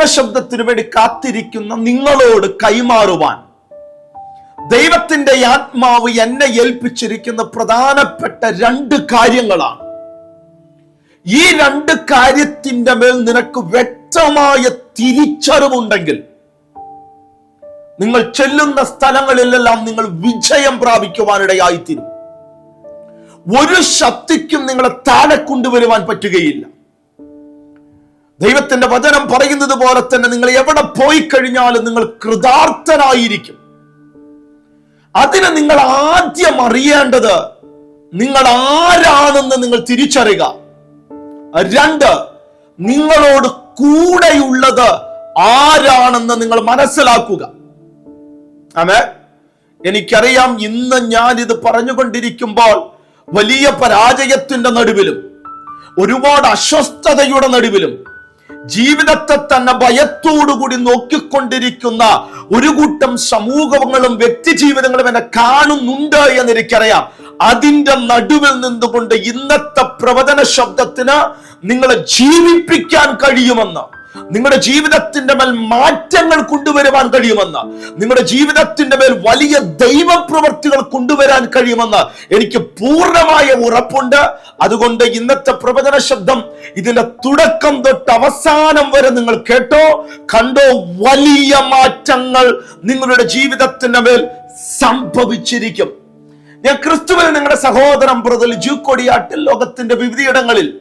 പ്രൈസല്ലോ ശബ്ദത്തിനു വേണ്ടി കാത്തിരിക്കുന്ന നിങ്ങളോട് കൈമാറുവാൻ ദൈവത്തിന്റെ ആത്മാവ് എന്നെ ഏൽപ്പിച്ചിരിക്കുന്ന പ്രധാനപ്പെട്ട രണ്ട് കാര്യങ്ങളാണ്. ഈ രണ്ട് കാര്യത്തിന്റെ മേൽ നിനക്ക് വ്യക്തമായ തിരിച്ചറിവുണ്ടെങ്കിൽ നിങ്ങൾ ചെല്ലുന്ന സ്ഥലങ്ങളിലെല്ലാം നിങ്ങൾ വിജയം പ്രാപിക്കുവാനിടയായിത്തീരും. ഒരു ശക്തിക്കും നിങ്ങളെ താഴെ കൊണ്ടുവരുവാൻ പറ്റുകയില്ല. ദൈവത്തിന്റെ വചനം പറയുന്നത് പോലെ തന്നെ നിങ്ങൾ എവിടെ പോയി കഴിഞ്ഞാലും നിങ്ങൾ കൃതാർത്ഥനായിരിക്കും. അതിന് നിങ്ങൾ ആദ്യം അറിയേണ്ടത് നിങ്ങൾ ആരാണെന്ന് നിങ്ങൾ തിരിച്ചറിയുക. രണ്ട് നിങ്ങളോട് കൂടെയുള്ളത് ആരാണെന്ന് നിങ്ങൾ മനസ്സിലാക്കുക. ആമേ എനിക്കറിയാം ഇന്ന് ഞാൻ ഇത് പറഞ്ഞുകൊണ്ടിരിക്കുമ്പോൾ വലിയ പരാജയത്തിന്റെ നടുവിലും ഒരുപാട് അസ്വസ്ഥതയുടെ നടുവിലും ജീവിതത്തെ തന്നെ ഭയത്തോടുകൂടി നോക്കിക്കൊണ്ടിരിക്കുന്ന ഒരു കൂട്ടം സമൂഹങ്ങളും വ്യക്തി ജീവിതങ്ങളും എന്നെ കാണുന്നുണ്ട് എന്ന് എനിക്കറിയാം. അതിന്റെ നടുവിൽ നിന്നുകൊണ്ട് ഇന്നത്തെ പ്രവചന ശബ്ദത്തിന് നിങ്ങളെ ജീവിപ്പിക്കാൻ കഴിയുമെന്ന്. നിങ്ങളുടെ ജീവിതത്തിന്റെ മേൽ മാറ്റങ്ങൾ കൊണ്ടുവരുവാൻ കഴിയുമെന്ന്. നിങ്ങളുടെ ജീവിതത്തിന്റെ മേൽ വലിയ ദൈവപ്രവർത്തികൾ കൊണ്ടുവരാൻ കഴിയുമെന്ന് എനിക്ക് പൂർണമായ ഉറപ്പുണ്ട്. അതുകൊണ്ട് ഇന്നത്തെ പ്രവചന ശബ്ദം ഇതിന്റെ തുടക്കം തൊട്ട് അവസാനം വരെ നിങ്ങൾ കേട്ടോ. കണ്ടോ വലിയ മാറ്റങ്ങൾ നിങ്ങളുടെ ജീവിതത്തിന്റെ മേൽ സംഭവിച്ചിരിക്കും. ഞാൻ ക്രിസ്തുവിൽ നിങ്ങളുടെ സഹോദരൻ പ്രതൽ ജൂക്കോടിയാട്ടിൽ ലോകത്തിന്റെ വിവിധയിടങ്ങളിൽ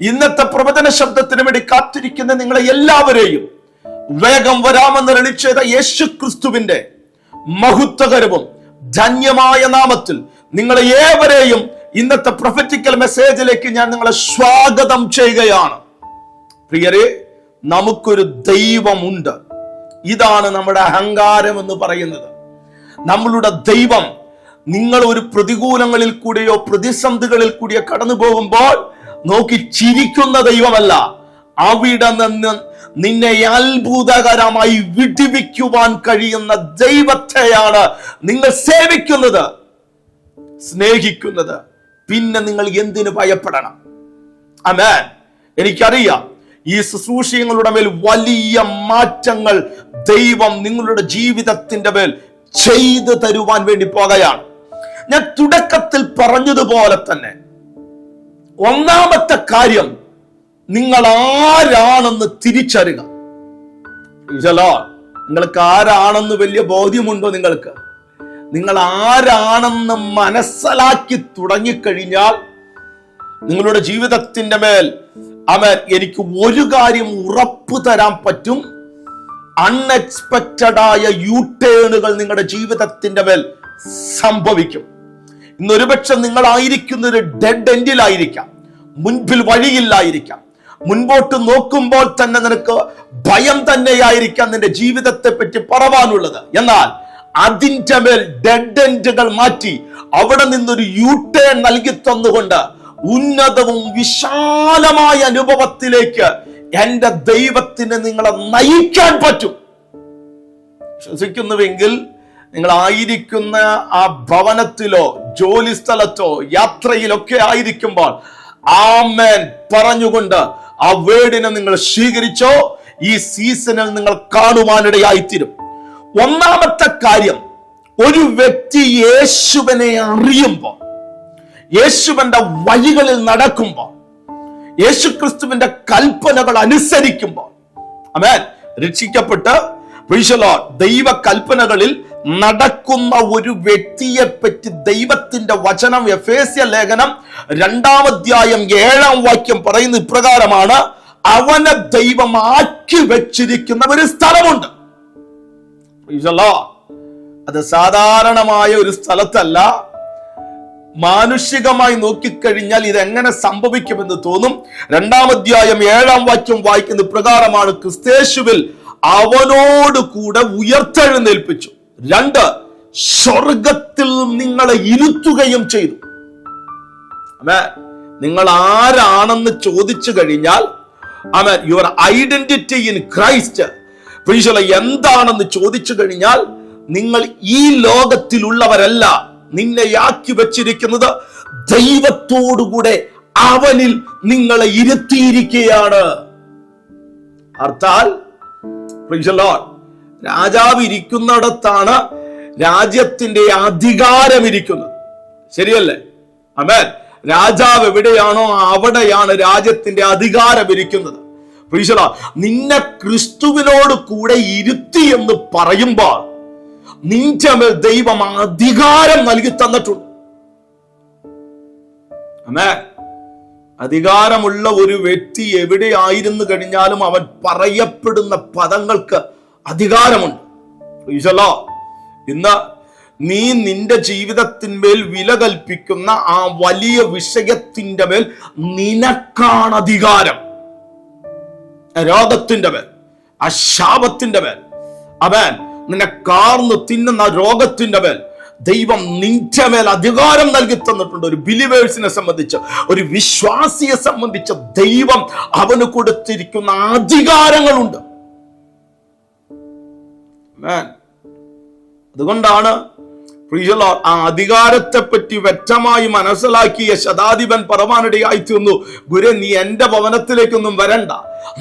ഇന്നത്തെ പ്രവചന ശബ്ദത്തിന് വേണ്ടി കാത്തിരിക്കുന്ന നിങ്ങളെ എല്ലാവരെയും വേഗം വരാമെന്ന് രളിച്ചത് യേശു ക്രിസ്തുവിന്റെ മഹത്വകരവും ധന്യമായ നാമത്തിൽ നിങ്ങളെ ഏവരെയും ഇന്നത്തെ പ്രൊഫറ്റിക്കൽ മെസ്സേജിലേക്ക് ഞാൻ നിങ്ങളെ സ്വാഗതം ചെയ്യുകയാണ്. പ്രിയരെ നമുക്കൊരു ദൈവമുണ്ട്. ഇതാണ് നമ്മുടെ അഹങ്കാരം എന്ന് പറയുന്നത്. നമ്മളുടെ ദൈവം നിങ്ങൾ ഒരു പ്രതികൂലങ്ങളിൽ കൂടിയോ പ്രതിസന്ധികളിൽ കൂടിയോ കടന്നു പോകുമ്പോൾ നോക്കി ചിരിക്കുന്ന ദൈവമല്ല. അവിടെ നിന്ന് നിന്നെ അത്ഭുതകരമായി വിടിവിക്കുവാൻ കഴിയുന്ന ദൈവത്തെയാണ് നിങ്ങൾ സേവിക്കുന്നത് സ്നേഹിക്കുന്നത്. പിന്നെ നിങ്ങൾ എന്തിനു ഭയപ്പെടണം? അമേൻ എനിക്കറിയാം ഈ ശുശ്രൂഷങ്ങളുടെ മേൽ വലിയ മാറ്റങ്ങൾ ദൈവം നിങ്ങളുടെ ജീവിതത്തിന്റെ മേൽ ചെയ്തു തരുവാൻ വേണ്ടി പോകുകയാണ് ഞാൻ തുടക്കത്തിൽ പറഞ്ഞതുപോലെ തന്നെ ഒന്നാമത്തെ കാര്യം നിങ്ങൾ ആരാണെന്ന് തിരിച്ചറിയുക ഈശ്വലോ, നിങ്ങൾക്ക് ആരാണെന്ന് വലിയ ബോധ്യമുണ്ടോ നിങ്ങൾക്ക്? നിങ്ങൾ ആരാണെന്ന് മനസ്സിലാക്കി തുടങ്ങിക്കഴിഞ്ഞാൽ നിങ്ങളുടെ ജീവിതത്തിന്റെ മേൽ അവൻ എനിക്ക് ഒരു കാര്യം ഉറപ്പ് തരാൻ പറ്റും. അൺഎക്സ്പെക്റ്റഡ് ആയ യൂട്ടേണുകൾ നിങ്ങളുടെ ജീവിതത്തിന്റെ മേൽ സംഭവിക്കും. ഇന്ന് ഒരുപക്ഷെ നിങ്ങളായിരിക്കുന്ന ഒരു ഡെഡ് എൻഡിലായിരിക്കാം മുൻപിൽ വഴിയില്ലായിരിക്കാം. മുൻപോട്ട് നോക്കുമ്പോൾ തന്നെ നിനക്ക് ഭയം തന്നെയായിരിക്കാം നിന്റെ ജീവിതത്തെ പറ്റി പറവാനുള്ളത്. എന്നാൽ അതിന്റെ മേൽ ഡെഡ് എൻഡുകൾ മാറ്റി അവിടെ നിന്നൊരു യൂട്ടേൺ ടേൺ നൽകി തന്നുകൊണ്ട് ഉന്നതവും വിശാലമായ അനുഭവത്തിലേക്ക് എന്റെ ദൈവത്തിന് നിങ്ങളെ നയിക്കാൻ പറ്റും. വിശ്വസിക്കുന്നുവെങ്കിൽ നിങ്ങൾ ആയിരിക്കുന്ന ആ ഭവനത്തിലോ ജോലി സ്ഥലത്തോ യാത്രയിലൊക്കെ ആയിരിക്കുമ്പോൾ ആമേൻ പറഞ്ഞുകൊണ്ട് ആ വേർഡിനെ നിങ്ങൾ സ്വീകരിച്ചോ ഈ സീസണിൽ നിങ്ങൾ കാണുവാനിടയായിത്തീരും. ഒന്നാമത്തെ കാര്യം ഒരു വ്യക്തി യേശുവിനെ അറിയുമ്പോൾ യേശുവിന്റെ വഴികളിൽ നടക്കുമ്പോൾ യേശുക്രിസ്തുവിന്റെ കൽപ്പനകൾ അനുസരിക്കുമ്പോൾ അമേൻ രക്ഷിക്കപ്പെട്ട് ദൈവ കൽപ്പനകളിൽ നടക്കുന്ന ഒരു വ്യക്തിയെ പറ്റി ദൈവത്തിന്റെ വചനം എഫേസ്യ ലേഖനം രണ്ടാമധ്യായം ഏഴാം വാക്യം പറയുന്ന ഇപ്രകാരമാണ് അവനെ ദൈവമാക്കി വെച്ചിരിക്കുന്ന ഒരു സ്ഥലമുണ്ട്. അത് സാധാരണമായ ഒരു സ്ഥലത്തല്ല. മാനുഷികമായി നോക്കിക്കഴിഞ്ഞാൽ ഇത് എങ്ങനെ സംഭവിക്കുമെന്ന് തോന്നും. രണ്ടാമധ്യായം ഏഴാം വാക്യം വായിക്കുന്ന പ്രകാരമാണ് ക്രിസ്തേശുവിൽ അവനോട് കൂടെ ഉയർത്തെഴുന്നേൽപ്പിച്ചു. രണ്ട് സ്വർഗത്തിൽ നിങ്ങളെ ഇരുത്തുകയും ചെയ്തു. അമേ നിങ്ങൾ ആരാണെന്ന് ചോദിച്ചു കഴിഞ്ഞാൽ അമേ യുവർ ഐഡന്റിറ്റി ഇൻ ക്രൈസ്റ്റ് പ്രീശല എന്താണെന്ന് ചോദിച്ചു കഴിഞ്ഞാൽ നിങ്ങൾ ഈ ലോകത്തിലുള്ളവരല്ല. നിന്നെ ആക്കി വെച്ചിരിക്കുന്നത് ദൈവത്തോടുകൂടെ അവനിൽ നിങ്ങളെ ഇരുത്തിയിരിക്കുകയാണ്. അർത്ഥാൽ. രാജാവ് ഇരിക്കുന്നിടത്താണ് രാജ്യത്തിന്റെ അധികാരം ഇരിക്കുന്നത്. ശരിയല്ലേ? അമേൻ രാജാവ് എവിടെയാണോ അവിടെയാണ് രാജ്യത്തിന്റെ അധികാരം ഇരിക്കുന്നത്. പ്രീശല നിന്നെ ക്രിസ്തുവിനോട് കൂടെ ഇരുത്തി എന്ന് പറയുമ്പോൾ നിന്റെ ദൈവം അധികാരം നൽകി തന്നിട്ടുണ്ട്. അമേ അധികാരമുള്ള ഒരു വ്യക്തി എവിടെയായിരുന്നു കഴിഞ്ഞാലും അവൻ പറയപ്പെടുന്ന പദങ്ങൾക്ക് അധികാരമുണ്ട്. ഇന്ന് നീ നിന്റെ ജീവിതത്തിന്മേൽ വില കൽപ്പിക്കുന്ന ആ വലിയ വിഷയത്തിന്റെ മേൽ നിനക്കാണ് അധികാരം. രോഗത്തിന്റെ മേൽ ആ ശാപത്തിന്റെ മേൽ. അവൻ നിന്നെ കാർന്ന് തിന്നുന്ന രോഗത്തിന്റെ മേൽ ദൈവം നിന്റെ മേൽ അധികാരം നൽകി തന്നിട്ടുണ്ട് ഒരു ബിലിവേഴ്സിനെ സംബന്ധിച്ച് ഒരു വിശ്വാസിയെ സംബന്ധിച്ച് ദൈവം അവന് കൊടുത്തിരിക്കുന്ന അധികാരങ്ങളുണ്ട്. അതുകൊണ്ടാണ് പ്രിയ ആ അധികാരത്തെ പറ്റി വ്യക്തമായി മനസ്സിലാക്കിയ ശതാധിപൻ പറവാനിടയായി തീർന്നു. ഗുരു നീ എന്റെ ഭവനത്തിലേക്കൊന്നും വരണ്ട.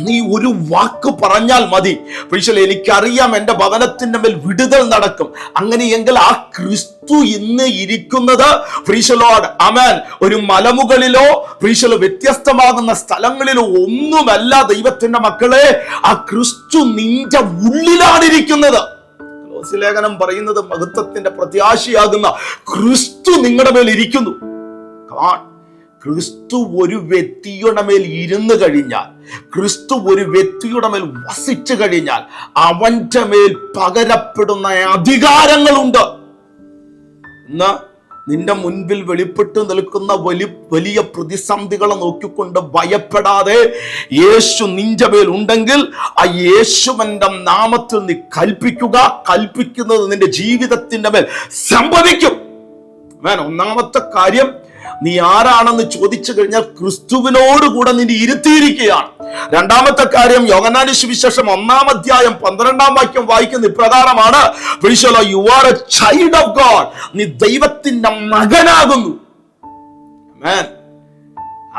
നീ ഒരു വാക്ക് പറഞ്ഞാൽ മതി. പ്രീശൽ എനിക്കറിയാം എന്റെ ഭവനത്തിന്റെ മേൽ വിടുതൽ നടക്കും. അങ്ങനെയെങ്കിൽ ആ ക്രിസ്തു ഇന്ന് ഇരിക്കുന്നത് പ്രീശലോട് അമൻ ഒരു മലമുകളിലോ പ്രീശൽ വ്യത്യസ്തമാകുന്ന സ്ഥലങ്ങളിലോ ഒന്നുമല്ല ദൈവത്തിന്റെ മക്കളെ. ആ ക്രിസ്തു നിന്റെ ഉള്ളിലാണ് ഇരിക്കുന്നത് ലേഖനം പറയുന്നത് മഹത്വത്തിന്റെ പ്രത്യാശയാകുന്ന ക്രിസ്തു നിങ്ങളുടെ മേൽ ഇരിക്കുന്നു. ക്രിസ്തു ഒരു വ്യക്തിയുടെ മേൽ ഇരുന്ന് കഴിഞ്ഞാൽ ക്രിസ്തു ഒരു വ്യക്തിയുടെ മേൽ വസിച്ചു കഴിഞ്ഞാൽ അവന്റെ മേൽ പകരപ്പെടുന്ന അധികാരങ്ങളുണ്ട് ഇന്ന് നിന്റെ മുൻപിൽ വെളിപ്പെട്ട് നിൽക്കുന്ന വലി വലിയ പ്രതിസന്ധികളെ നോക്കിക്കൊണ്ട് ഭയപ്പെടാതെ യേശു നിന്റെ മേൽ ഉണ്ടെങ്കിൽ ആ യേശുവന്റെ നാമത്തിൽ നീ കൽപ്പിക്കുക. കൽപ്പിക്കുന്നത് നിന്റെ ജീവിതത്തിന്റെ മേൽ സംഭവിക്കും. ഒന്നാമത്തെ കാര്യം നീ ആരാണെന്ന് ചോദിച്ചു കഴിഞ്ഞാൽ ക്രിസ്തുവിനോട് കൂടെ നിന്നെ ഇരുത്തിയിരിക്കുകയാണ്. രണ്ടാമത്തെ കാര്യം യോഗനാന്റെ സുവിശേഷം ഒന്നാം അധ്യായം പന്ത്രണ്ടാം വാക്യം വായിക്കുന്ന ഇപ്രകാരമാണ്. You are a child of God നീ ദൈവത്തിന്റെ മകനാകുന്നു.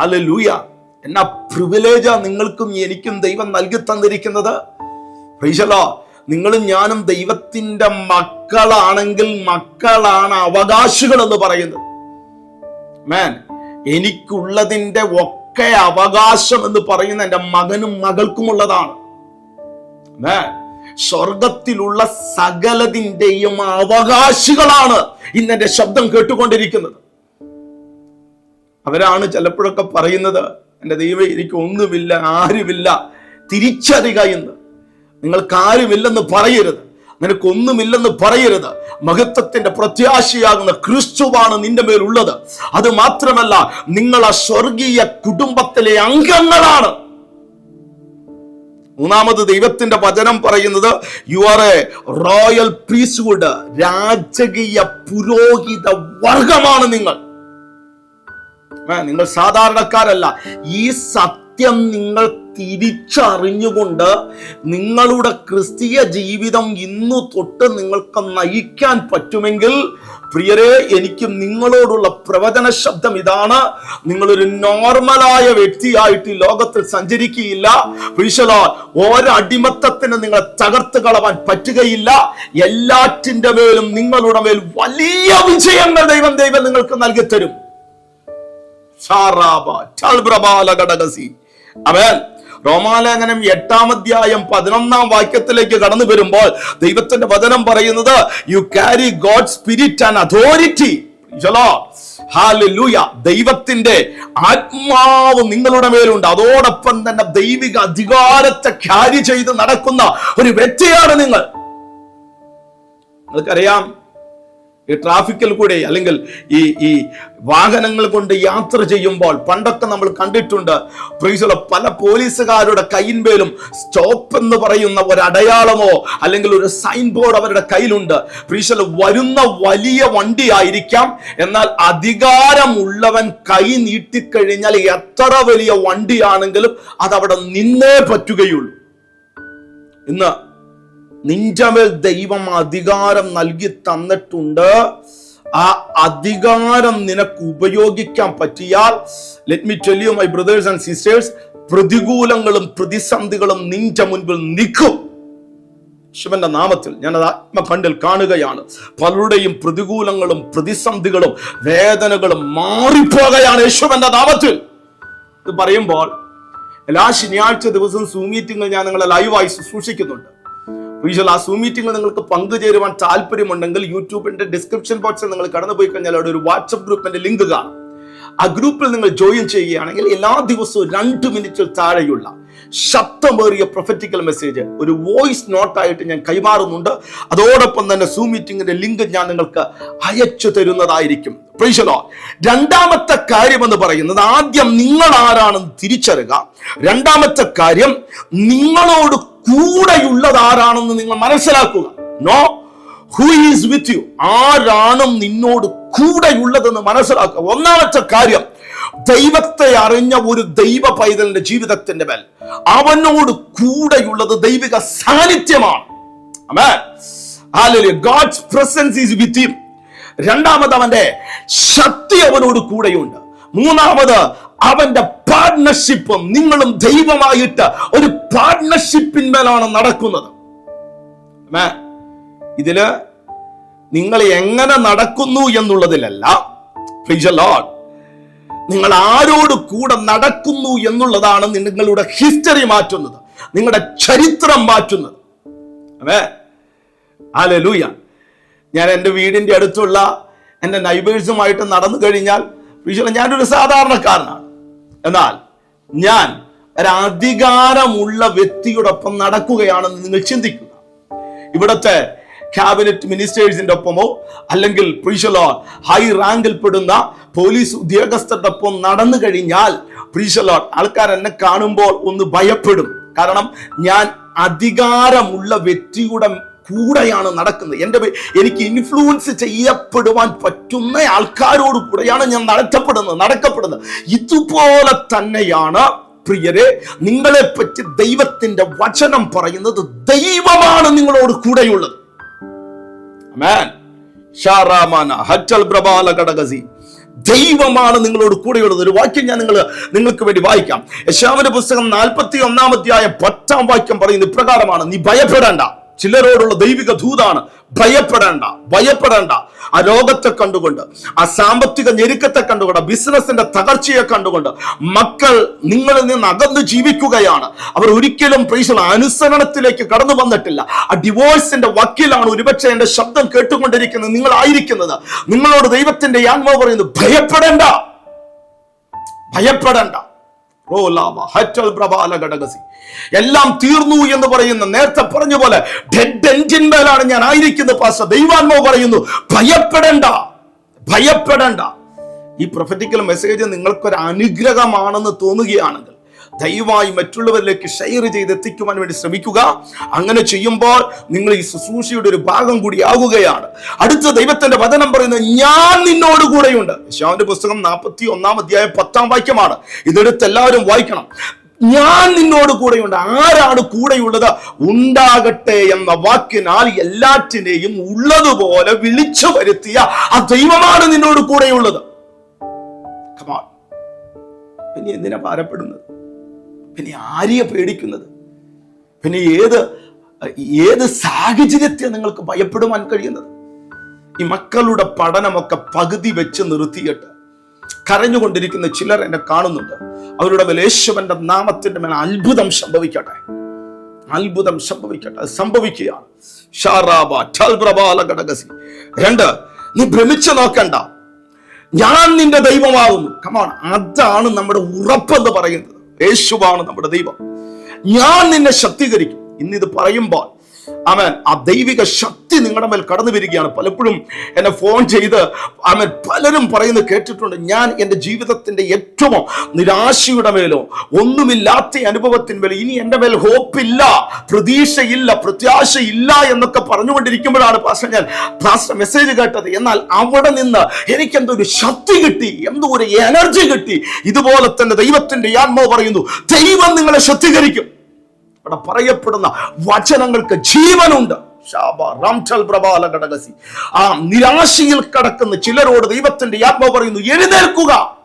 ലൂയ. എന്നാ പ്രിവിലേജാ നിങ്ങൾക്കും എനിക്കും ദൈവം നൽകി തന്നിരിക്കുന്നത്? പ്രീശലോ നിങ്ങളും ഞാനും ദൈവത്തിന്റെ മക്കളാണെങ്കിൽ മക്കളാണ് അവകാശികൾ എന്ന് പറയുന്നത്. മാൻ എനിക്കുള്ളതിന്റെ ഒക്കെ അവകാശം എന്ന് പറയുന്ന എന്റെ മകനും മകൾക്കുമുള്ളതാണ്. മാൻ സ്വർഗത്തിലുള്ള സകലതിന്റെയും അവകാശികളാണ് ഇന്ന് എന്റെ ശബ്ദം കേട്ടുകൊണ്ടിരിക്കുന്നത്. അവരാണ് ചിലപ്പോഴൊക്കെ പറയുന്നത് എന്റെ ദൈവം എനിക്ക് ഒന്നുമില്ല ആരുമില്ല തിരിച്ചറിയുക എന്ന്. നിങ്ങൾക്ക് ആരുമില്ലെന്ന് പറയരുത്. നിനക്കൊന്നുമില്ലെന്ന് പറയരുത്. മഹത്വത്തിന്റെ പ്രത്യാശയാകുന്ന ക്രിസ്തുവാണ് നിന്റെ മേലുള്ളത് അത് മാത്രമല്ല നിങ്ങൾ ആ സ്വർഗീയ കുടുംബത്തിലെ അംഗങ്ങളാണ്. മൂന്നാമത് ദൈവത്തിന്റെ വചനം പറയുന്നത് you are a royal priesthood രാജകീയ പുരോഹിത വർഗമാണ് നിങ്ങൾ. നിങ്ങൾ സാധാരണക്കാരല്ല. ഈ സത്യം നിങ്ങൾ തിരിച്ചറിഞ്ഞുകൊണ്ട് നിങ്ങളുടെ ക്രിസ്തീയ ജീവിതം ഇന്നു തൊട്ട് നിങ്ങൾക്ക് നയിക്കാൻ പറ്റുമെങ്കിൽ പ്രിയരെ എനിക്ക് നിങ്ങളോടുള്ള പ്രവചന ശബ്ദം ഇതാണ്. നിങ്ങളൊരു നോർമലായ വ്യക്തിയായിട്ട് ലോകത്തിൽ സഞ്ചരിക്കുകയില്ല. പ്രീശലോ ഓരോ അടിമത്തത്തിന് നിങ്ങളെ തകർത്ത് കളവാൻ പറ്റുകയില്ല. എല്ലാറ്റിന്റെ മേലും നിങ്ങളുടെ മേൽ വലിയ വിജയങ്ങൾ ദൈവം ദൈവം നിങ്ങൾക്ക് നൽകി തരും ഘടകസി. അവൻ റോമാലേഖനം എട്ടാം അധ്യായം പതിനൊന്നാം വാക്യത്തിലേക്ക് കടന്നു വരുമ്പോൾ ദൈവത്തിന്റെ വചനം പറയുന്നത് you carry God spirit and authority ദൈവത്തിന്റെ ആത്മാവ് നിങ്ങളുടെ മേലുണ്ട്. അതോടൊപ്പം തന്നെ ദൈവിക അധികാരത്തെ ക്യാരി ചെയ്ത് നടക്കുന്ന ഒരു വ്യക്തിയാണ് നിങ്ങൾ. നിങ്ങൾക്കറിയാം ഈ ട്രാഫിക്കിൽ കൂടെ അല്ലെങ്കിൽ ഈ ഈ വാഹനങ്ങൾ കൊണ്ട് യാത്ര ചെയ്യുമ്പോൾ പണ്ടൊക്കെ നമ്മൾ കണ്ടിട്ടുണ്ട്. പ്രീസുള്ള പല പോലീസുകാരുടെ കയ്യിൻപേലും സ്റ്റോപ്പ് എന്ന് പറയുന്ന ഒരു അടയാളമോ അല്ലെങ്കിൽ ഒരു സൈൻ ബോർഡ് അവരുടെ കയ്യിലുണ്ട്. പ്രീശല വരുന്ന വലിയ വണ്ടി ആയിരിക്കാം എന്നാൽ അധികാരമുള്ളവൻ കൈ നീട്ടിക്കഴിഞ്ഞാൽ എത്ര വലിയ വണ്ടിയാണെങ്കിലും അതവിടെ നിന്നേ പറ്റുകയുള്ളൂ. ഇന്ന് നിന്റെ മേൽ ദൈവം അധികാരം നൽകി തന്നിട്ടുണ്ട്. ആ അധികാരം നിനക്ക് ഉപയോഗിക്കാൻ പറ്റിയാൽ let me tell you my brothers and sisters പ്രതികൂലങ്ങളും പ്രതിസന്ധികളും നിന്റെ മുൻപിൽ നിൽക്കും. ശിവന്റെ നാമത്തിൽ ഞാൻ അത് ആത്മകണ്ഠിൽ കാണുകയാണ്. പലരുടെയും പ്രതികൂലങ്ങളും പ്രതിസന്ധികളും വേദനകളും മാറിപ്പോകുകയാണ് യേശുവന്റെ നാമത്തിൽ. ഇത് പറയുമ്പോൾ എല്ലാ ശനിയാഴ്ച ദിവസവും സൂ മീറ്റിംഗിൽ ഞാൻ നിങ്ങളെ ലൈവായി ശുശ്രൂഷിക്കുന്നുണ്ട്. പ്രീശൽ ആ സൂ മീറ്റിംഗിൽ നിങ്ങൾക്ക് പങ്കുചേരുവാൻ താല്പര്യമുണ്ടെങ്കിൽ യൂട്യൂബിന്റെ ഡിസ്ക്രിപ്ഷൻ ബോക്സിൽ നിങ്ങൾ കടന്നുപോയി കഴിഞ്ഞാൽ അവിടെ ഒരു വാട്സപ്പ് ഗ്രൂപ്പിന്റെ ലിങ്ക് കാണും. ആ ഗ്രൂപ്പിൽ നിങ്ങൾ ജോയിൻ ചെയ്യുകയാണെങ്കിൽ എല്ലാ ദിവസവും രണ്ട് മിനിറ്റിൽ താഴെയുള്ള ശബ്ദമേറിയ പ്രൊഫറ്റിക്കൽ മെസ്സേജ് ഒരു വോയിസ് നോട്ടായിട്ട് ഞാൻ കൈമാറുന്നുണ്ട്. അതോടൊപ്പം തന്നെ സൂ മീറ്റിംഗിന്റെ ലിങ്ക് ഞാൻ നിങ്ങൾക്ക് അയച്ചു തരുന്നതായിരിക്കും. രണ്ടാമത്തെ കാര്യം എന്ന് പറയുന്നത് ആദ്യം നിങ്ങൾ ആരാണെന്ന് തിരിച്ചറിയുക. രണ്ടാമത്തെ കാര്യം നിങ്ങളോട് കൂടെയുള്ളത് ആരാണെന്ന് നിങ്ങൾ മനസ്സിലാക്കുക. Know who is with you ആരാണ് നിന്നോട് കൂടെയുള്ളതെന്ന് മനസ്സിലാക്കുക. ഒന്നാമത്തെ കാര്യം ദൈവത്തെ അറിഞ്ഞ ഒരു ദൈവ പൈതലിന്റെ ജീവിതത്തിന്റെ മേൽ അവനോട് കൂടെയുള്ളത് ദൈവിക സാന്നിധ്യമാണ്. രണ്ടാമത് അവന്റെ ശക്തി അവനോട് കൂടെയുണ്ട്. മൂന്നാമത് അവന്റെ പാർട്ട്ണർഷിപ്പ് നിങ്ങളും ദൈവമായിട്ട് ഒരു പാർട്ട്ണർഷിപ്പിന്മേലാണ് നടക്കുന്നത്. ഇതിൽ നിങ്ങൾ എങ്ങനെ നടക്കുന്നു എന്നുള്ളതിലല്ല. നിങ്ങൾ ആരോട് കൂടെ നടക്കുന്നു എന്നുള്ളതാണ് നിങ്ങളുടെ ഹിസ്റ്ററി മാറ്റുന്നത്. നിങ്ങളുടെ ചരിത്രം മാറ്റുന്നത്. അതെ? ആലൂയ ഞാൻ എന്റെ വീടിന്റെ അടുത്തുള്ള എന്റെ നൈബേഴ്സുമായിട്ട് നടന്നു കഴിഞ്ഞാൽ വിഷയം ഞാനൊരു സാധാരണക്കാരനാണ്. എന്നാൽ ഞാൻ ഒരധികാരമുള്ള വ്യക്തിയോടൊപ്പം നടക്കുകയാണെന്ന് നിങ്ങൾ ചിന്തിക്കുക. ഇവിടുത്തെ ക്യാബിനറ്റ് മിനിസ്റ്റേഴ്സിന്റെ ഒപ്പമോ അല്ലെങ്കിൽ പ്രീശലോ ഹൈ റാങ്കിൽ പെടുന്ന പോലീസ് ഉദ്യോഗസ്ഥരുടെ ഒപ്പം നടന്നു കഴിഞ്ഞാൽ പ്രീഷലോ ആൾക്കാർ എന്നെ കാണുമ്പോൾ ഒന്ന് ഭയപ്പെടും. കാരണം ഞാൻ അധികാരമുള്ള വ്യക്തിയുടെ കൂടെയാണ് നടക്കുന്നത്. എന്റെ എനിക്ക് ഇൻഫ്ലുവൻസ് ചെയ്യപ്പെടുവാൻ പറ്റുന്ന ആൾക്കാരോട് കൂടെയാണ് ഞാൻ നടത്തപ്പെടുന്നത് നടക്കപ്പെടുന്നത്. ഇതുപോലെ തന്നെയാണ് പ്രിയരെ നിങ്ങളെ പറ്റി ദൈവത്തിന്റെ വചനം പറയുന്നത് ദൈവമാണ് നിങ്ങളോട് കൂടെയുള്ളത്. ദൈവമാണ് നിങ്ങളോട് കൂടെയുള്ളത് ഒരു വാക്യം ഞാൻ നിങ്ങൾ നിങ്ങൾക്ക് വേണ്ടി വായിക്കാം. യശാവിന്റെ പുസ്തകം നാൽപ്പത്തി ഒന്നാമധ്യായ പത്താം വാക്യം പറയുന്നത് ഇപ്രകാരമാണ്. നീ ഭയപ്പെടേണ്ട. ചിലരോടുള്ള ദൈവിക ദൂതാണ്. ഭയപ്പെടേണ്ട ഭയപ്പെടേണ്ട. ആ രോഗത്തെ കണ്ടുകൊണ്ട് ആ സാമ്പത്തിക ഞെരുക്കത്തെ കണ്ടുകൊണ്ട് ബിസിനസിന്റെ തകർച്ചയെ കണ്ടുകൊണ്ട് മക്കൾ നിങ്ങളിൽ നിന്ന് അകന്ന് ജീവിക്കുകയാണ്. അവർ ഒരിക്കലും പ്രീശല അനുസരണത്തിലേക്ക് കടന്നു വന്നിട്ടില്ല. ആ ഡിവോഴ്സിന്റെ വക്കീലാണ് ഒരുപക്ഷെ എന്റെ ശബ്ദം കേട്ടുകൊണ്ടിരിക്കുന്നത് നിങ്ങളായിരിക്കുന്നത് നിങ്ങളോട് ദൈവത്തിന്റെ ആത്മാവ് പറയുന്നത് ഭയപ്പെടേണ്ട ഭയപ്പെടേണ്ട. എല്ലാം തീർന്നു എന്ന് പറയുന്ന നേരത്തെ പറഞ്ഞ പോലെ ഡെഡ് എൻജിൻമേലാണ് ഞാൻ ആയിരിക്കുന്നത് പാസ ദൈവാത്മാവ് പറയുന്നു ഭയപ്പെടേണ്ട ഭയപ്പെടേണ്ട. ഈ പ്രൊഫറ്റിക്കൽ മെസ്സേജ് നിങ്ങൾക്കൊരു അനുഗ്രഹമാണെന്ന് തോന്നുകയാണെങ്കിൽ ദയവായി മറ്റുള്ളവരിലേക്ക് ഷെയർ ചെയ്ത് എത്തിക്കുവാൻ വേണ്ടി ശ്രമിക്കുക. അങ്ങനെ ചെയ്യുമ്പോൾ നിങ്ങൾ ഈ ശുശ്രൂഷയുടെ ഒരു ഭാഗം കൂടി ആകുകയാണ്. അടുത്ത ദൈവത്തിന്റെ വചനം പറയുന്നത് ഞാൻ നിന്നോട് കൂടെയുണ്ട്. യശാവിന്റെ പുസ്തകം നാൽപ്പത്തി ഒന്നാം അധ്യായം പത്താം വാക്യമാണ്. ഇതെടുത്ത് എല്ലാവരും വായിക്കണം. ഞാൻ നിന്നോട് കൂടെയുണ്ട്. ആരാണ് കൂടെയുള്ളത്? ഉണ്ടാകട്ടെ എന്ന വാക്കിനാൽ എല്ലാറ്റിനെയും ഉള്ളതുപോലെ വിളിച്ചു വരുത്തിയ ആ ദൈവമാണ് നിന്നോട് കൂടെയുള്ളത്. പിന്നെ എന്തിനാ ഭാരപ്പെടുന്നത്? പിന്നെ ആരെയെ പേടിക്കുന്നത്? പിന്നെ ഏത് ഏത് സാഹചര്യത്തെ നിങ്ങൾക്ക് ഭയപ്പെടുവാൻ കഴിയുന്നത്? ഈ മക്കളുടെ പഠനമൊക്കെ പകുതി വെച്ച് നിർത്തിയിട്ട് കരഞ്ഞുകൊണ്ടിരിക്കുന്ന ചിലർ എന്നെ കാണുന്നുണ്ട്. അവരുടെ മേൽ നാമത്തിന്റെ മേൽ അത്ഭുതം സംഭവിക്കട്ടെ. അത്ഭുതം സംഭവിക്കട്ടെ. അത് സംഭവിക്കുകയാണ്. രണ്ട് നീ ഭ്രമിച്ചു നോക്കണ്ട. ഞാൻ നിന്റെ ദൈവമാകുന്നു കമാണ് അതാണ് നമ്മുടെ ഉറപ്പെന്ന് പറയുന്നത്. യേശുവാണ് നമ്മുടെ ദൈവം. ഞാൻ നിന്നെ ശക്തീകരിക്കും. ഇന്ന് ഇത് പറയുമ്പോൾ അവൻ ആ ദൈവിക ശക്തി നിങ്ങളുടെ മേൽ കടന്നു വരികയാണ്. പലപ്പോഴും എന്നെ ഫോൺ ചെയ്ത് അവൻ പലരും പറയുന്നത് കേട്ടിട്ടുണ്ട്. ഞാൻ എന്റെ ജീവിതത്തിന്റെ ഏറ്റവും നിരാശയുടെ മേലോ ഒന്നുമില്ലാത്ത അനുഭവത്തിന്മേൽ ഇനി എന്റെ മേൽ ഹോപ്പില്ല പ്രതീക്ഷയില്ല പ്രത്യാശയില്ല എന്നൊക്കെ പറഞ്ഞുകൊണ്ടിരിക്കുമ്പോഴാണ് പാസ്റ്റർ ഞാൻ പാസ്റ്റർ മെസ്സേജ് കേട്ടത്. എന്നാൽ അവിടെ നിന്ന് എനിക്ക് എന്തോ ഒരു ശക്തി കിട്ടി എന്തോ ഒരു എനർജി കിട്ടി. ഇതുപോലെ തന്നെ ദൈവത്തിന്റെ ആത്മാവ് പറയുന്നു ദൈവം നിങ്ങളെ ശക്തീകരിക്കും ഇവിടെ പറയപ്പെടുന്ന വചനങ്ങൾക്ക് ജീവനുണ്ട്. ആ നിരാശയിൽ കടക്കുന്ന ചിലരോട് ദൈവത്തിന്റെ ആത്മാവ് പറയുന്നു എഴുന്നേൽക്കുക.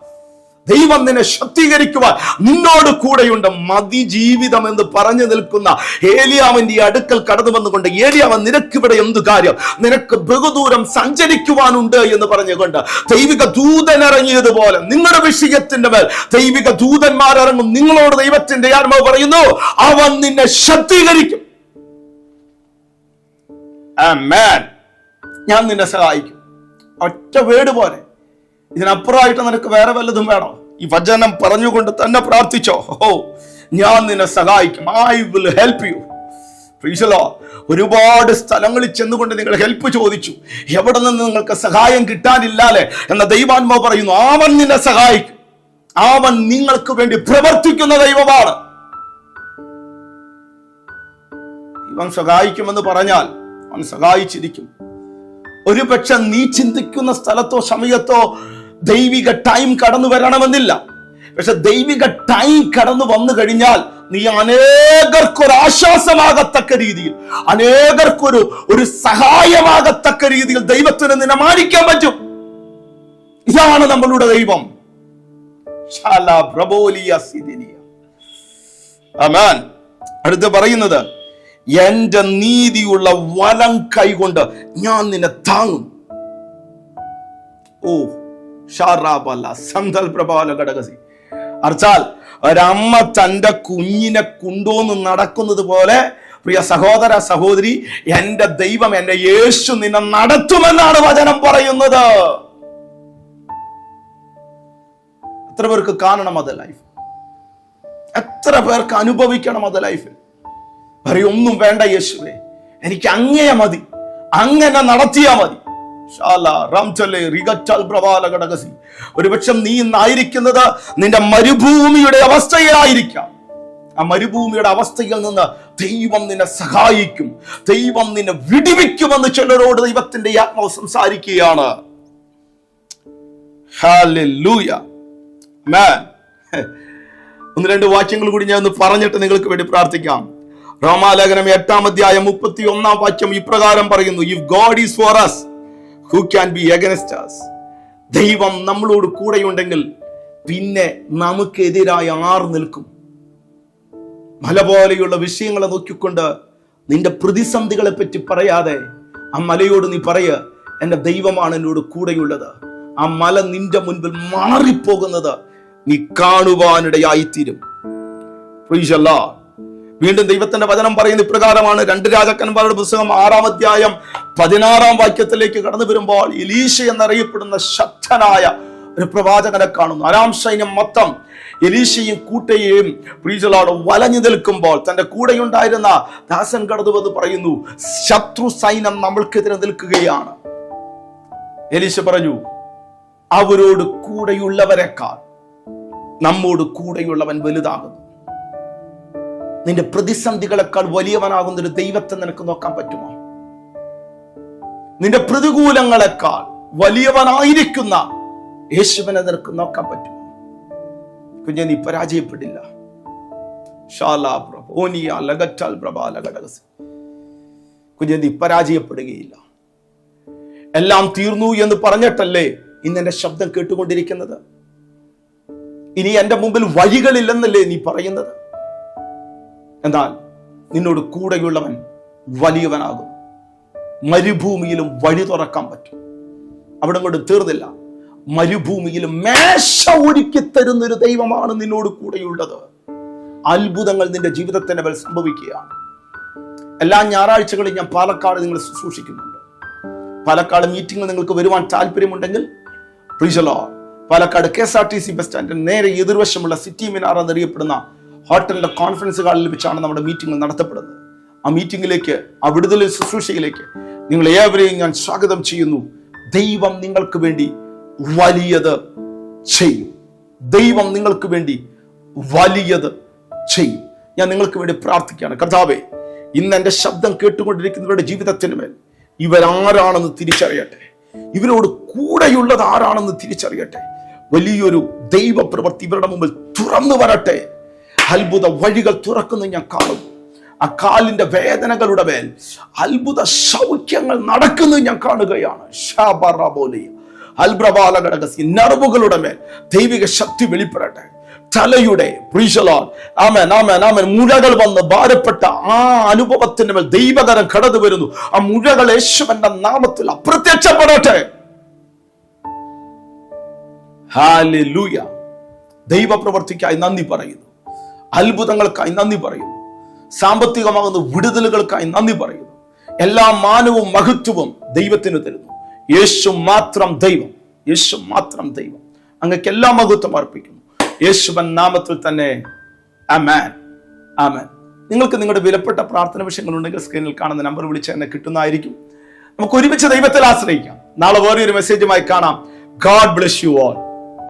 ദൈവം നിന്നെ ശക്തീകരിക്കുവാൻ നിന്നോട് കൂടെയുണ്ട്. മതി ജീവിതം എന്ന് പറഞ്ഞു നിൽക്കുന്ന ഏലിയാവിന്റെ അടുക്കൽ കടന്നു വന്നുകൊണ്ട് ഏലിയാവൻ നിനക്കിവിടെ എന്തു കാര്യം? നിനക്ക് ബഹുദൂരം സഞ്ചരിക്കുവാനുണ്ട് എന്ന് പറഞ്ഞുകൊണ്ട് ദൈവിക ദൂതൻ ഇറങ്ങിയതുപോലെ നിങ്ങളുടെ വിഷയത്തിന്റെ മേൽ ദൈവിക ദൂതന്മാർ ഇറങ്ങും. നിങ്ങളോട് ദൈവത്തിന്റെ ആത്മാവ് പറയുന്നു അവൻ നിന്നെ ശക്തീകരിക്കും. ഞാൻ നിന്നെ സഹായിക്കും. ഒറ്റ വേട് പോലെ. ഇതിനപ്പുറമായിട്ട് നിനക്ക് വേറെ വല്ലതും വേണോ? ഈ വചനം പറഞ്ഞുകൊണ്ട് തന്നെ പ്രാർത്ഥിച്ചോ. ഓ ഞാൻ നിന്നെ സഹായിക്കും. ഐ വിൽ ഹെൽപ്പ് യു പ്രീശലോ ഒരുപാട് സ്ഥലങ്ങളിൽ ചെന്നുകൊണ്ട് നിങ്ങൾ ഹെൽപ്പ് ചോദിച്ചു. എവിടെ നിന്ന് നിങ്ങൾക്ക് സഹായം കിട്ടാനില്ലാലെ എന്ന ദൈവാത്മാവ് പറയുന്നു അവൻ നിന്നെ സഹായിക്കും. അവൻ നിങ്ങൾക്ക് വേണ്ടി പ്രവർത്തിക്കുന്ന ദൈവമാണ്. ഇവൻ സഹായിക്കുമെന്ന് പറഞ്ഞാൽ അവൻ സഹായിച്ചിരിക്കും. ഒരുപക്ഷെ നീ ചിന്തിക്കുന്ന സ്ഥലത്തോ സമയത്തോ ദൈവിക ടൈം കടന്നു വരണമെന്നില്ല. പക്ഷെ ദൈവിക ടൈം കടന്നു വന്നു കഴിഞ്ഞാൽ നീ അനേകർക്കൊരു ആശ്വാസമാകത്തക്ക രീതിയിൽ അനേകർക്കൊരു ഒരു സഹായമാകത്തക്ക രീതിയിൽ ദൈവത്തിന് നിന്നെ മാനിക്കാൻ പറ്റും. ഇതാണ് നമ്മളുടെ ദൈവം. അടുത്ത് പറയുന്നത് എന്റെ നീതിയുള്ള വലം കൈകൊണ്ട് ഞാൻ നിന്നെ താങ്ങും. ഓ അർച്ചാൽ ഒരമ്മ തന്റെ കുഞ്ഞിനെ കൊണ്ടുവന്ന് നടക്കുന്നത് പോലെ പ്രിയ സഹോദര സഹോദരി എന്റെ ദൈവം എന്റെ യേശു നിന്നെ നടത്തുമെന്നാണ് വചനം പറയുന്നത്. എത്ര പേർക്ക് കാണണം അത് ലൈഫ് എത്ര പേർക്ക് അനുഭവിക്കണം അത് ലൈഫിൽ പറയൊന്നും വേണ്ട യേശുവേ എനിക്ക് അങ്ങയെ മതി അങ്ങനെ നടത്തിയാ മതി. ഒരുപക്ഷെ നീ ഇന്നായിരിക്കുന്നത് നിന്റെ മരുഭൂമിയുടെ അവസ്ഥയിലായിരിക്കാം. ആ മരുഭൂമിയുടെ അവസ്ഥയിൽ നിന്ന് ദൈവം നിന്നെ സഹായിക്കും. ദൈവം നിന്നെ വിടിവിക്കുമെന്ന് ചിലരോട് ദൈവത്തിന്റെ ആത്മാവ് സംസാരിക്കുകയാണ്. ഒന്ന് രണ്ട് വാക്യങ്ങൾ കൂടി ഞാൻ ഒന്ന് പറഞ്ഞിട്ട് നിങ്ങൾക്ക് വേണ്ടി പ്രാർത്ഥിക്കാം. റോമാലേഖനം എട്ടാം അധ്യായം മുപ്പത്തി ഒന്നാം വാക്യം ഇപ്രകാരം പറയുന്നു if God is for us who can be against us? ദൈവം നമ്മളോട് കൂടെയുണ്ടെങ്കിൽ പിന്നെ നമുക്കെതിരായി ആർ നിൽക്കും? മല പോലെയുള്ള വിഷയങ്ങളെ നോക്കിക്കൊണ്ട് നിന്റെ പ്രതിസന്ധികളെ പറ്റി പറയാതെ ആ മലയോട് നീ പറയ എന്റെ ദൈവമാണ് എന്നോട് കൂടെയുള്ളത്. ആ മല നിന്റെ മുൻപിൽ മാറിപ്പോകുന്നത് നീ കാണുവാനിടയായിത്തീരും. Lord. വീണ്ടും ദൈവത്തിന്റെ വചനം പറയുന്ന ഇപ്രകാരമാണ്. രണ്ട് രാജാക്കന്മാരുടെ പുസ്തകം ആറാം അധ്യായം പതിനാറാം വാക്യത്തിലേക്ക് കടന്നു വരുമ്പോൾ എലീശ എന്നറിയപ്പെടുന്ന ശക്തനായ ഒരു പ്രവാചകനെ കാണുന്നു. അരാം സൈന്യം മൊത്തം എലീശയും കൂട്ടയെയും പ്രീജലോട് വലഞ്ഞു നിൽക്കുമ്പോൾ തന്റെ കൂടെയുണ്ടായിരുന്ന ദാസൻ കടന്നുവെന്ന് പറയുന്നു ശത്രു സൈന്യം നമ്മൾക്കെതിരെ നിൽക്കുകയാണ്. എലീശ പറഞ്ഞു അവരോട് കൂടെയുള്ളവരെക്കാൾ നമ്മോട് കൂടെയുള്ളവൻ വലുതാകുന്നു. നിന്റെ പ്രതിസന്ധികളെക്കാൾ വലിയവനാകുന്ന ഒരു ദൈവത്തെ നിനക്ക് നോക്കാൻ പറ്റുമോ? നിന്റെ പ്രതികൂലങ്ങളെക്കാൾ വലിയവനായിരിക്കുന്ന യേശുവിനെ നിനക്ക് നോക്കാൻ പറ്റുമോ? കുഞ്ഞെ നീ പരാജയപ്പെടില്ല. കുഞ്ഞെ നീ പരാജയപ്പെടുകയില്ല. എല്ലാം തീർന്നു എന്ന് പറഞ്ഞിട്ടല്ലേ ഇന്ന് എന്റെ ശബ്ദം കേട്ടുകൊണ്ടിരിക്കുന്നത്? ഇനി എന്റെ മുമ്പിൽ വഴികളില്ലെന്നല്ലേ നീ പറയുന്നത്? എന്നാൽ നിന്നോട് കൂടെയുള്ളവൻ വലിയവനാകും. മരുഭൂമിയിലും വഴി തുറക്കാൻ പറ്റും. അവിടെ കൊണ്ട് തീർന്നില്ല. മരുഭൂമിയിലും മേശ ഒരുക്കി തരുന്നൊരു ദൈവമാണ് നിന്നോട് കൂടെയുള്ളത്. അത്ഭുതങ്ങൾ നിന്റെ ജീവിതത്തിന്റെ മേൽ സംഭവിക്കുകയാണ്. എല്ലാ ഞായറാഴ്ചകളും ഞാൻ പാലക്കാട് നിങ്ങൾ ശുശ്രൂഷിക്കുന്നുണ്ട്. പാലക്കാട് മീറ്റിംഗിൽ നിങ്ങൾക്ക് വരുവാൻ താല്പര്യമുണ്ടെങ്കിൽ പ്രീശലോ Palakkad K S R T C bus സ്റ്റാൻഡിന് നേരെ എതിർവശമുള്ള സിറ്റി മിനാർ എന്നറിയപ്പെടുന്ന ഹോട്ടലിന്റെ കോൺഫറൻസ് ഹാളിൽ വെച്ചാണ് നമ്മുടെ മീറ്റിംഗ് നടത്തപ്പെടുന്നത്. ആ മീറ്റിംഗിലേക്ക് ആ വിടുതൽ ശുശ്രൂഷയിലേക്ക് നിങ്ങൾ ഏവരെയും ഞാൻ സ്വാഗതം ചെയ്യുന്നു. ദൈവം നിങ്ങൾക്ക് വേണ്ടി വലിയത് ചെയ്യും. ദൈവം നിങ്ങൾക്ക് വേണ്ടി വലിയത് ചെയ്യും. ഞാൻ നിങ്ങൾക്ക് വേണ്ടി പ്രാർത്ഥിക്കുകയാണ്. കർത്താവേ ഇന്ന് എന്റെ ശബ്ദം കേട്ടുകൊണ്ടിരിക്കുന്നവരുടെ ജീവിതത്തിന് മേൽ ഇവരാരാണെന്ന് തിരിച്ചറിയട്ടെ. ഇവരോട് കൂടെയുള്ളത് ആരാണെന്ന് തിരിച്ചറിയട്ടെ. വലിയൊരു ദൈവ പ്രവൃത്തി ഇവരുടെ മുമ്പിൽ തുറന്നു വരട്ടെ. അത്ഭുത വഴികൾ തുറക്കുന്നു ഞാൻ കാണും. ആ കാലിന്റെ വേദനകളുടെ മേൽ അത്ഭുത സൗഖ്യങ്ങൾ നടക്കുന്നത് ഞാൻ കാണുകയാണ്. ഷാബറബോലിയ നർവുകളുടെ മേൽ ദൈവിക ശക്തി വെളിപ്പെടട്ടെ. തലയുടെ മുഴകൾ വന്ന് ഭാരപ്പെട്ട ആ അനുഭവത്തിന്റെ മേൽ ദൈവകരം കടന്നു വരുന്നു. ആ മുഴകൾ യേശുവന്റെ നാമത്തിൽ അപ്രത്യക്ഷപ്പെടട്ടെ. ദൈവ പ്രവർത്തിക്കായി നന്ദി പറയുന്നു. അത്ഭുതങ്ങൾക്കായി നന്ദി പറയുന്നു. സാമ്പത്തികമാകുന്ന വിടുതലുകൾക്കായി നന്ദി പറയുന്നു. എല്ലാ മാനവും മഹത്വവും ദൈവത്തിന് തരുന്നു. യേശു മാത്രം ദൈവം. യേശു മാത്രം ദൈവം. അങ്ങക്ക് എല്ലാ മഹത്വം അർപ്പിക്കുന്നു. യേശുവൻ നാമത്തിൽ തന്നെ. നിങ്ങൾക്ക് നിങ്ങളുടെ വിലപ്പെട്ട പ്രാർത്ഥന വിഷയങ്ങൾ ഉണ്ടെങ്കിൽ സ്ക്രീനിൽ കാണുന്ന നമ്പർ വിളിച്ച് എന്നെ കിട്ടുന്നതായിരിക്കും. നമുക്ക് ഒരുമിച്ച് ദൈവത്തിൽ ആശ്രയിക്കാം. നാളെ വേറെ ഒരു മെസ്സേജുമായി കാണാം. God bless you all